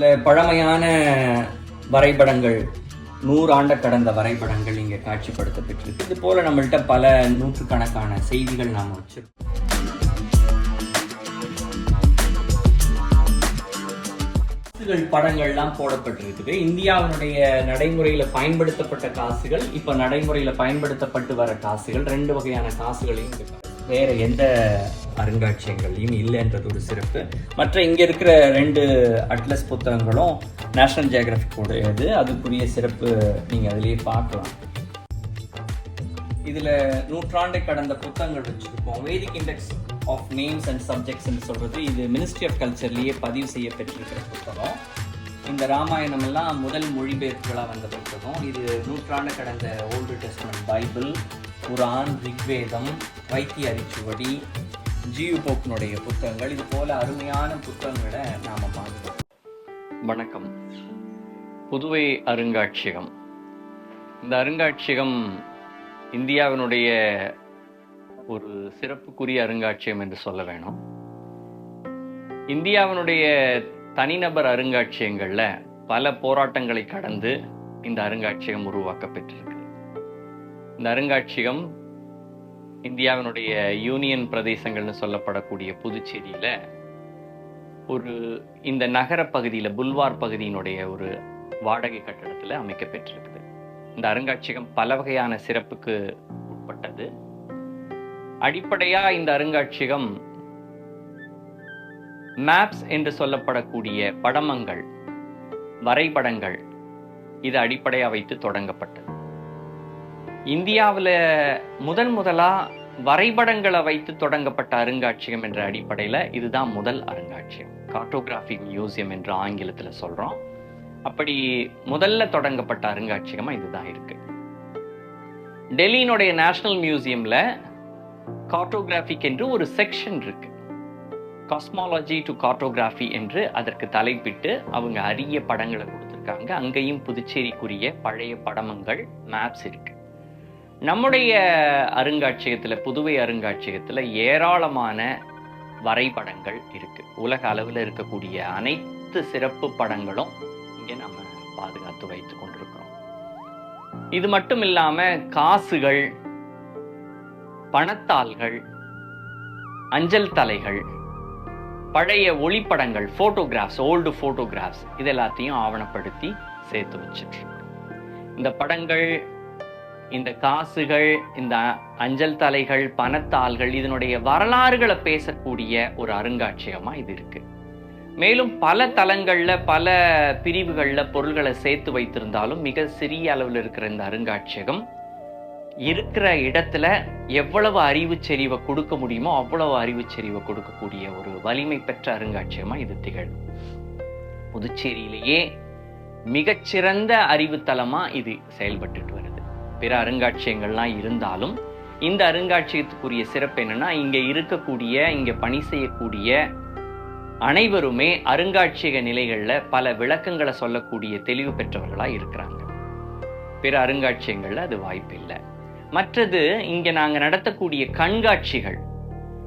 பழமையான வரைபடங்கள் நூறாண்ட கடந்த வரைபடங்கள் இங்கே காட்சிப்படுத்தப்பட்டிருக்கு. இது போல நம்மள்ட்ட பல நூற்றுக்கணக்கான செய்திகள் நாம் வச்சிருக்கோம். படங்கள்லாம் போடப்பட்டிருக்குது. இந்தியாவினுடைய நடைமுறையில் பயன்படுத்தப்பட்ட காசுகள் இப்போ நடைமுறையில் பயன்படுத்தப்பட்டு வர காசுகள் ரெண்டு வகையான காசுகளையும் இங்க வேற எந்த அருங்காட்சியகங்கள்லையும் இல்லைன்றது ஒரு சிறப்பு. மற்ற இங்க இருக்கிற ரெண்டு அட்லஸ் புத்தகங்களும் நேஷனல் ஜியோகிராஃபிக் அதுக்குரிய சிறப்பு நீங்க அதிலேயே பார்க்கலாம். இதுல நூற்றாண்டை கடந்த புத்தகங்கள் வச்சுருப்போம். Vedic index of names and சப்ஜெக்ட்ஸ்னு சொல்றது இது மினிஸ்ட்ரி ஆஃப் கல்ச்சர்லயே பதிவு செய்யப்பட்டிருக்கிற புத்தகம். இந்த ராமாயணம் எல்லாம் முதல் மொழிபெயர்ப்புகளாக வந்த புத்தகம். இது நூற்றாண்டு கடந்த old testament Bible Quran Rigvedam Vaithiya Arichuvadi G U போக்கினுடைய புத்தகங்கள். இது போல அருமையான புத்தகங்களை நாம பார்க்கிறோம். வணக்கம். புதுவை அருங்காட்சியகம். இந்த அருங்காட்சியகம் இந்தியாவினுடைய ஒரு சிறப்புக்குரிய அருங்காட்சியகம் என்று சொல்ல வேணும். இந்தியாவினுடைய தனிநபர் அருங்காட்சியகங்கள்ல பல போராட்டங்களை கடந்து இந்த அருங்காட்சியகம் உருவாக்கப்பட்டிருக்கு. இந்த அருங்காட்சியகம் இந்தியாவினுடைய யூனியன் பிரதேசங்கள்னு சொல்லப்படக்கூடிய புதுச்சேரியில ஒரு இந்த நகர பகுதியில புல்வார் பகுதியினுடைய ஒரு வாடகை கட்டடத்தில் அமைக்கப்பட்டிருக்குது இந்த அருங்காட்சியகம் பல வகையான சிறப்புக்கு உட்பட்டது. அடிப்படையா இந்த அருங்காட்சியகம் மேப்ஸ் என்று சொல்லப்படக்கூடிய படமங்கள் வரைபடங்கள் இது அடிப்படையாக வைத்து தொடங்கப்பட்டது. இந்தியாவில் முதன் முதலாக வரைபடங்களை வைத்து தொடங்கப்பட்ட அருங்காட்சியகம் என்ற அடிப்படையில் இதுதான் முதல் அருங்காட்சியகம் கார்டோகிராஃபி மியூசியம் என்று ஆங்கிலத்தில் சொல்கிறோம் அப்படி முதல்ல தொடங்கப்பட்ட அருங்காட்சியகமாக இதுதான் இருக்கு. டெல்லியினுடைய நேஷனல் மியூசியமில் கார்டோகிராஃபிக் என்று ஒரு செக்ஷன் இருக்கு. காஸ்மாலஜி டு கார்டோகிராஃபி என்று அதற்கு தலைப்பிட்டு அவங்க அரிய படங்களை கொடுத்துருக்காங்க. அங்கேயும் புதுச்சேரிக்குரிய பழைய படமங்கள் மேப்ஸ் இருக்கு. நம்முடைய அருங்காட்சியகத்துல புதுவை அருங்காட்சியகத்தில் ஏராளமான வரைபடங்கள் இருக்கு. உலக அளவில் இருக்கக்கூடிய அனைத்து சிறப்பு படங்களும் இங்கே நம்ம பாதுகாத்து வைத்து கொண்டிருக்கிறோம். இது மட்டும் இல்லாமல் காசுகள் பணத்தாள்கள் அஞ்சல் தலைகள் பழைய ஒளிப்படங்கள் ஃபோட்டோகிராஃப்ஸ் ஓல்டு ஃபோட்டோகிராஃப்ஸ் இது எல்லாத்தையும் ஆவணப்படுத்தி சேர்த்து வச்சிட்ருக்கோம் இந்த படங்கள் இந்த காசுகள் இந்த அஞ்சல் தலைகள் பணத்தாள்கள் இதனுடைய வரலாறுகளை பேசக்கூடிய ஒரு அருங்காட்சியகமா இது இருக்கு. மேலும் பல தளங்கள்ல பல பிரிவுகளில் பொருள்களை சேர்த்து வைத்திருந்தாலும் மிக சிறிய அளவில் இருக்கிற இந்த அருங்காட்சியகம் இருக்கிற இடத்துல எவ்வளவு அறிவு செறிவை கொடுக்க முடியுமோ அவ்வளவு அறிவு செறிவை கொடுக்கக்கூடிய ஒரு வலிமை பெற்ற அருங்காட்சியகமா இது திகழும். புதுச்சேரியிலேயே மிகச்சிறந்த அறிவுத்தலமா இது செயல்பட்டுட்டு பிற அருங்காட்சியகங்கள்லாம் இருந்தாலும் இந்த அருங்காட்சியகத்துக்குரிய சிறப்பு என்னன்னா இங்க இருக்கக்கூடிய இங்க பணி செய்யக்கூடிய அனைவருமே அருங்காட்சியக நிலைகள்ல பல விளக்கங்களை சொல்லக்கூடிய தெளிவு பெற்றவர்களா இருக்கிறாங்க. பிற அருங்காட்சியகங்கள்ல அது வாய்ப்பு இல்லை மற்றது இங்க நாங்க நடத்தக்கூடிய கண்காட்சிகள்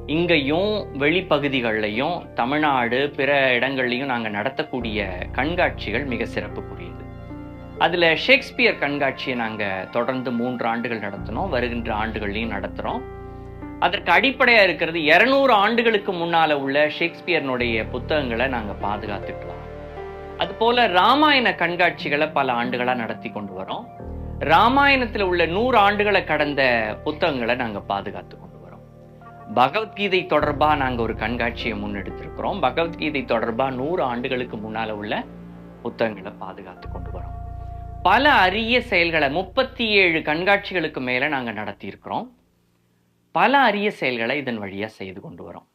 இங்கேயும் வெளிப்பகுதிகள்லையும் தமிழ்நாடு பிற இடங்கள்லையும் நாங்க நடத்தக்கூடிய கண்காட்சிகள் மிக சிறப்புக்குரியது. அதில் ஷேக்ஸ்பியர் கண்காட்சியை நாங்கள் தொடர்ந்து மூன்று ஆண்டுகள் நடத்தினோம் வருகின்ற ஆண்டுகள்லையும் நடத்துகிறோம் அதற்கு அடிப்படையாக இருக்கிறது இரநூறு ஆண்டுகளுக்கு முன்னால உள்ள ஷேக்ஸ்பியர்னுடைய புத்தகங்களை நாங்கள் பாதுகாத்துட்டு வரோம் அது ராமாயண கண்காட்சிகளை பல ஆண்டுகளாக நடத்தி கொண்டு வரோம். ராமாயணத்தில் உள்ள நூறு ஆண்டுகளை கடந்த புத்தகங்களை நாங்கள் பாதுகாத்து கொண்டு வரோம். பகவத்கீதை தொடர்பாக நாங்கள் ஒரு கண்காட்சியை முன்னெடுத்திருக்கிறோம். பகவத்கீதை தொடர்பாக நூறு ஆண்டுகளுக்கு முன்னால் உள்ள புத்தகங்களை பாதுகாத்து கொண்டு வரோம். பல அரிய செயல்களை முப்பத்தி ஏழு கண்காட்சிகளுக்கு மேலே நாங்கள் நடத்தியிருக்கிறோம். பல அரிய செயல்களை இதன் வழியா செய்து கொண்டு வரோம்.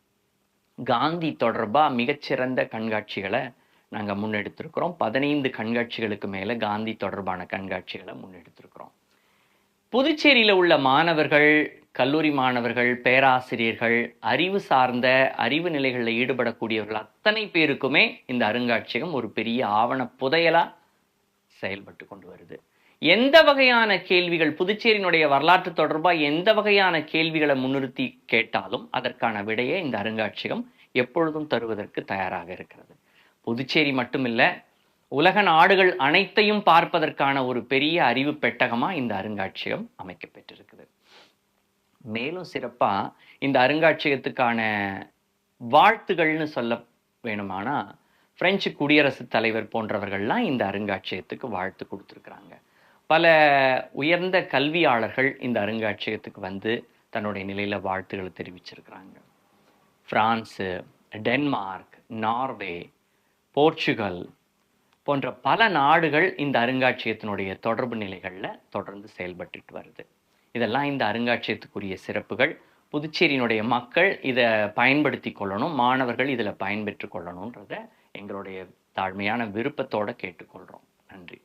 காந்தி தொடர்பாக மிகச்சிறந்த கண்காட்சிகளை நாங்கள் முன்னெடுத்திருக்கிறோம். பதினைந்து கண்காட்சிகளுக்கு மேலே காந்தி தொடர்பான கண்காட்சிகளை முன்னெடுத்திருக்கிறோம். புதுச்சேரியில் உள்ள மாணவர்கள் கல்லூரி மாணவர்கள் பேராசிரியர்கள் அறிவு சார்ந்த அறிவு நிலைகளில் ஈடுபடக்கூடியவர்கள் அத்தனை பேருக்குமே இந்த அருங்காட்சியகம் ஒரு பெரிய ஆவண புதையலாக செயல்பட்டு கொண்டு வருது. எந்த வகையான கேள்விகள் புதுச்சேரியினுடைய வரலாற்று தொடர்பா எந்த வகையான கேள்விகளை முன்னிறுத்தி கேட்டாலும் அதற்கான விடையை இந்த அருங்காட்சியகம் எப்பொழுதும் தருவதற்கு தயாராக இருக்கிறது. புதுச்சேரி மட்டுமில்ல உலக நாடுகள் அனைத்தையும் பார்ப்பதற்கான ஒரு பெரிய அறிவு பெட்டகமா இந்த அருங்காட்சியகம் அமைக்கப்பட்டிருக்குது மேலும் சிறப்பா இந்த அருங்காட்சியகத்துக்கான வாழ்த்துகள்னு சொல்ல வேணுமானா பிரெஞ்சு குடியரசுத் தலைவர் போன்றவர்கள்லாம் இந்த அருங்காட்சியகத்துக்கு வாழ்த்து கொடுத்துருக்குறாங்க. பல உயர்ந்த கல்வியாளர்கள் இந்த அருங்காட்சியகத்துக்கு வந்து தன்னுடைய நிலையில வாழ்த்துக்களை தெரிவிச்சிருக்கிறாங்க. ஃப்ரான்ஸு டென்மார்க் நார்வே போர்ச்சுகல் போன்ற பல நாடுகள் இந்த அருங்காட்சியகத்தினுடைய தொடர்பு நிலைகளில் தொடர்ந்து செயல்பட்டுட்டு வருது. இதெல்லாம் இந்த அருங்காட்சியகத்துக்குரிய சிறப்புகள். புதுச்சேரியினுடைய மக்கள் இதை பயன்படுத்தி கொள்ளணும் மாணவர்கள் இதில் பயன்பெற்று கொள்ளணுன்றத எங்களுடைய தாழ்மையான விருப்பத்தோடு கேட்டுக்கொள்கிறோம் நன்றி.